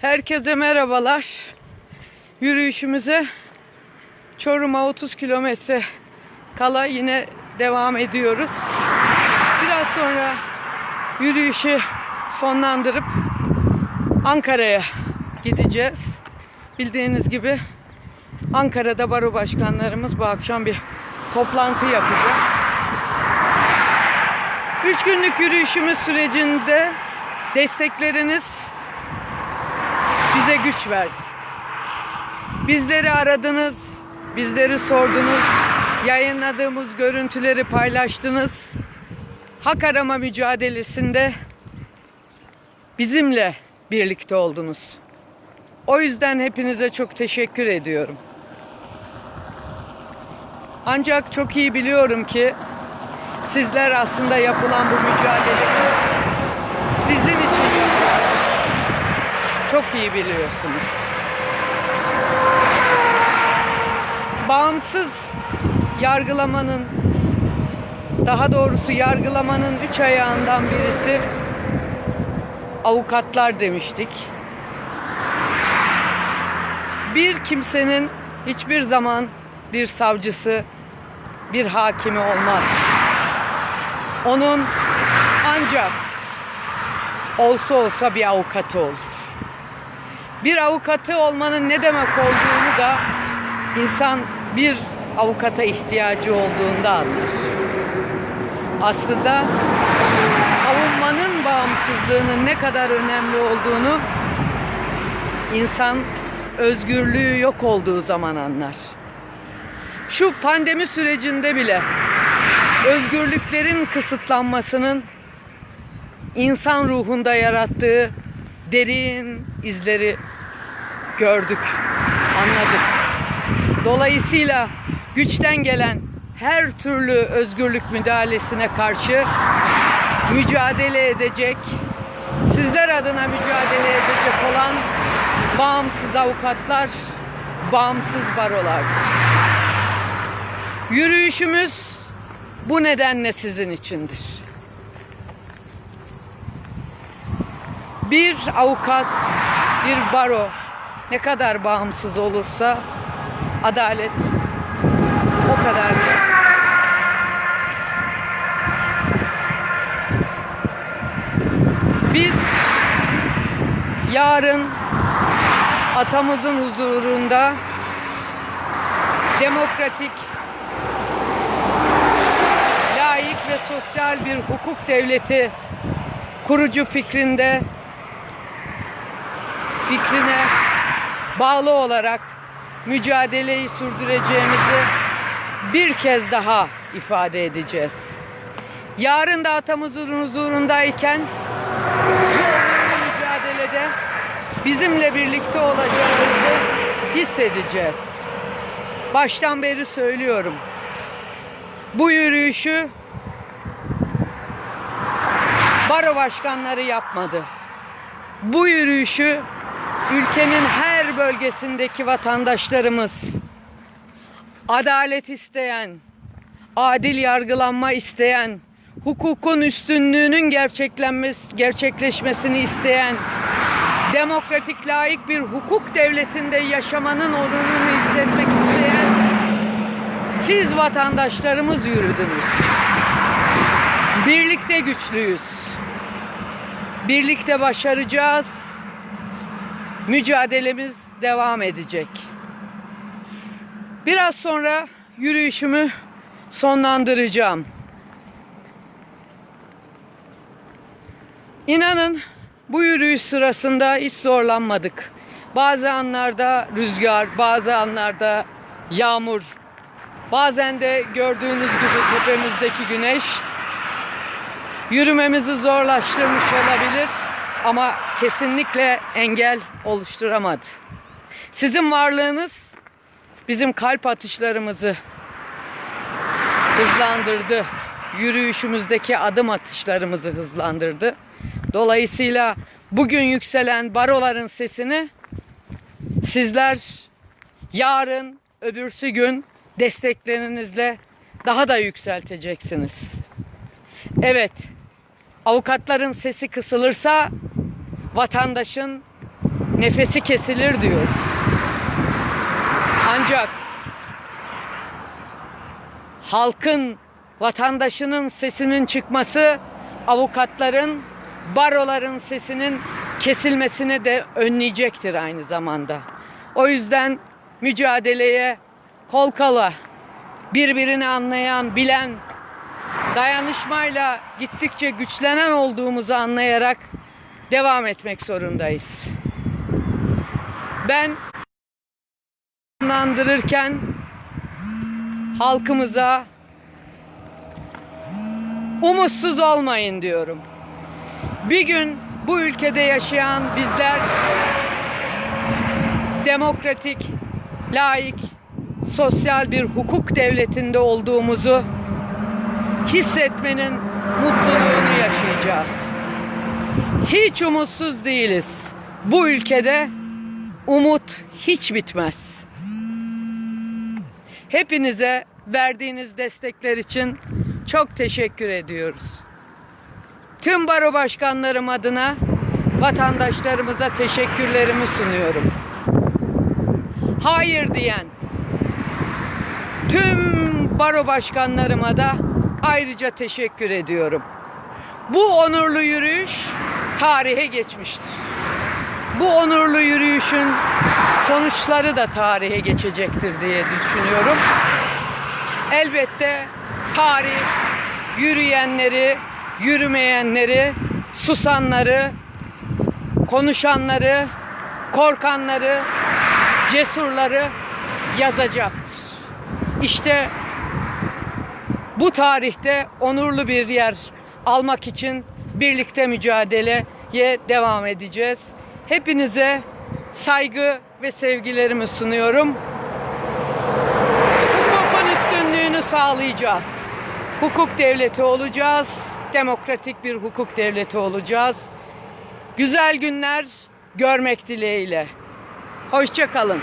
Herkese merhabalar. Yürüyüşümüze Çorum'a 30 kilometre kala yine devam ediyoruz. Biraz sonra yürüyüşü sonlandırıp Ankara'ya gideceğiz. Bildiğiniz gibi Ankara'da baro başkanlarımız bu akşam bir toplantı yapacak. Üç günlük yürüyüşümüz sürecinde destekleriniz bize güç verdi. Bizleri aradınız, bizleri sordunuz, yayınladığımız görüntüleri paylaştınız. Hak arama mücadelesinde bizimle birlikte oldunuz. O yüzden hepinize çok teşekkür ediyorum. Ancak çok iyi biliyorum ki sizler aslında yapılan bu mücadeleyi sizin için. Çok iyi biliyorsunuz. Bağımsız yargılamanın daha doğrusu yargılamanın üç ayağından birisi avukatlar demiştik. Bir kimsenin hiçbir zaman bir savcısı, bir hakimi olmaz. Onun ancak olsa olsa bir avukatı olur. Bir avukatı olmanın ne demek olduğunu da insan bir avukata ihtiyacı olduğunda anlar. Aslında savunmanın bağımsızlığının ne kadar önemli olduğunu insan özgürlüğü yok olduğu zaman anlar. Şu pandemi sürecinde bile özgürlüklerin kısıtlanmasının insan ruhunda yarattığı derin izleri gördük, anladık. Dolayısıyla güçten gelen her türlü özgürlük müdahalesine karşı mücadele edecek, sizler adına mücadele edecek olan bağımsız avukatlar, bağımsız barolardır. Yürüyüşümüz bu nedenle sizin içindir. Bir avukat, bir baro ne kadar bağımsız olursa adalet o kadar Biz yarın atamızın huzurunda demokratik, laik ve sosyal bir hukuk devleti kurucu fikrinde fikrine bağlı olarak mücadeleyi sürdüreceğimizi bir kez daha ifade edeceğiz. Yarın da atamızın huzurundayken bu mücadelede bizimle birlikte olacağınızı hissedeceğiz. Baştan beri söylüyorum. Bu yürüyüşü baro başkanları yapmadı. Bu yürüyüşü ülkenin her bölgesindeki vatandaşlarımız adalet isteyen, adil yargılanma isteyen, hukukun üstünlüğünün gerçeklenmesi, gerçekleşmesini isteyen, demokratik layık bir hukuk devletinde yaşamanın onurunu hissetmek isteyen siz vatandaşlarımız yürüdünüz. Birlikte güçlüyüz. Birlikte başaracağız. Mücadelemiz devam edecek. Biraz sonra yürüyüşümü sonlandıracağım. İnanın bu yürüyüş sırasında hiç zorlanmadık. Bazı anlarda rüzgar, bazı anlarda yağmur, bazen de gördüğünüz gibi tepemizdeki güneş yürümemizi zorlaştırmış olabilir ama kesinlikle engel oluşturamadı. Sizin varlığınız bizim kalp atışlarımızı hızlandırdı. Yürüyüşümüzdeki adım atışlarımızı hızlandırdı. Dolayısıyla bugün yükselen baroların sesini sizler yarın, öbürsü gün desteklerinizle daha da yükselteceksiniz. Evet, avukatların sesi kısılırsa vatandaşın nefesi kesilir diyoruz. Ancak halkın, vatandaşının sesinin çıkması avukatların, baroların sesinin kesilmesini de önleyecektir aynı zamanda. O yüzden mücadeleye kol kala birbirini anlayan, bilen, dayanışmayla gittikçe güçlenen olduğumuzu anlayarak devam etmek zorundayız. Ben sonlandırırken halkımıza umutsuz olmayın diyorum. Bir gün bu ülkede yaşayan bizler demokratik, laik, sosyal bir hukuk devletinde olduğumuzu hissetmenin mutluluğunu yaşayacağız. Hiç umutsuz değiliz. Bu ülkede umut hiç bitmez. Hepinize verdiğiniz destekler için çok teşekkür ediyoruz. Tüm baro başkanlarım adına vatandaşlarımıza teşekkürlerimi sunuyorum. Hayır diyen tüm baro başkanlarıma da ayrıca teşekkür ediyorum. Bu onurlu yürüyüş tarihe geçmiştir. Bu onurlu yürüyüşün sonuçları da tarihe geçecektir diye düşünüyorum. Elbette tarih yürüyenleri, yürümeyenleri, susanları, konuşanları, korkanları, cesurları yazacaktır. İşte bu tarihte onurlu bir yer almak için birlikte mücadeleye devam edeceğiz. Hepinize saygı ve sevgilerimi sunuyorum. Hukukun üstünlüğünü sağlayacağız. Hukuk devleti olacağız. Demokratik bir hukuk devleti olacağız. Güzel günler görmek dileğiyle. Hoşça kalın.